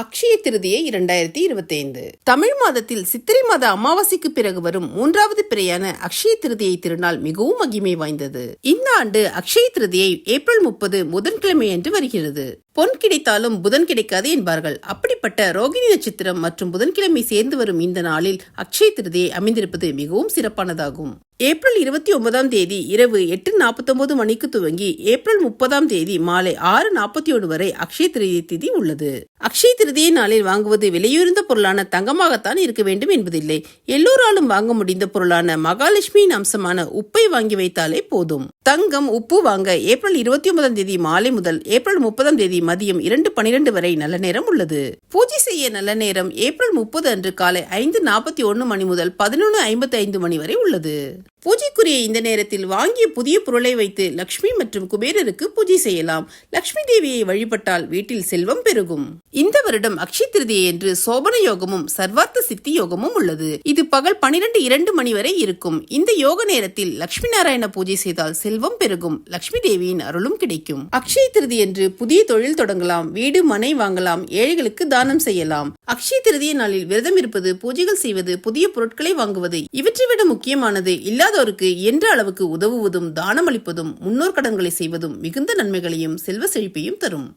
அக்ஷய திருதியை இரண்டாயிரத்தி இருபத்தி ஐந்து தமிழ் மாதத்தில் சித்திரை மாத அமாவாசைக்கு பிறகு வரும் மூன்றாவது பிறையான அக்ஷய திருதியை திருநாள் மிகவும் மகிமை வாய்ந்தது. இந்த ஆண்டு அக்ஷய திருதியை ஏப்ரல் முப்பது புதன்கிழமை என்று வருகிறது. பொன் கிடைத்தாலும் புதன் கிடைக்காது என்பார்கள். அப்படிப்பட்ட ரோகிணி நட்சத்திரம் மற்றும் புதன்கிழமை சேர்ந்து வரும் இந்த நாளில் அக்ஷய திருதியை அமைந்திருப்பது மிகவும் சிறப்பானதாகும். ஏப்ரல் இருபத்தி ஒன்பதாம் தேதி இரவு எட்டு நாற்பத்தொன்பது மணிக்கு துவங்கி ஏப்ரல் முப்பதாம் தேதி மாலை ஆறு நாற்பத்தி ஒன்று வரை அக்ஷய திருதியை திதி உள்ளது. அக்ஷய திருதியை நாளில் வாங்குவது விலையுயர்ந்த பொருளான தங்கமாகத்தான் இருக்க வேண்டும் என்பதில்லை. எல்லோராலும் வாங்க முடிந்த பொருளான மகாலட்சுமியின் அம்சமான உப்பை வாங்கி வைத்தாலே போதும். தங்கம் உப்பு வாங்க ஏப்ரல் இருபத்தி ஒன்பதாம் தேதி மாலை முதல் ஏப்ரல் முப்பதாம் தேதி மதியம் இரண்டு பனிரெண்டு வரை நல்ல நேரம் உள்ளது. பூஜை செய்ய நல்ல நேரம் ஏப்ரல் முப்பது அன்று காலை ஐந்து நாற்பத்தி ஒன்று மணி முதல் பதினொன்று ஐம்பத்தி ஐந்து மணி வரை உள்ளது. பூஜைக்குரிய இந்த நேரத்தில் வாங்கிய புதிய பொருளை வைத்து லக்ஷ்மி மற்றும் குபேரருக்கு பூஜை செய்யலாம். லக்ஷ்மி தேவியை வழிபட்டால் வீட்டில் செல்வம் பெருகும். இந்த வருடம் அக்ஷய திருதியை என்று சோபன யோகமும் சர்வார்த்த சித்தி யோகமும் உள்ளது. இது பகல் பனிரெண்டு இரண்டு மணி வரை இருக்கும். இந்த யோக நேரத்தில் லக்ஷ்மி நாராயண பூஜை செய்தால் செல்வம் பெருகும். லக்ஷ்மி தேவியின் அருளும் கிடைக்கும். அக்ஷய திருதி என்று புதிய தொழில் தொடங்கலாம். வீடு மனை வாங்கலாம். ஏழைகளுக்கு தானம் செய்யலாம். அக்ஷய திருதிய நாளில் விரதம் இருப்பது பூஜைகள் செய்வது புதிய பொருட்களை வாங்குவது இவற்றை விட முக்கியமானது இல்லாதோருக்கு என்ற அளவுக்கு உதவுவதும் தானமளிப்பதும் முன்னோர் கடன்களை செய்வதும் மிகுந்த நன்மைகளையும் செல்வ செழிப்பையும் தரும்.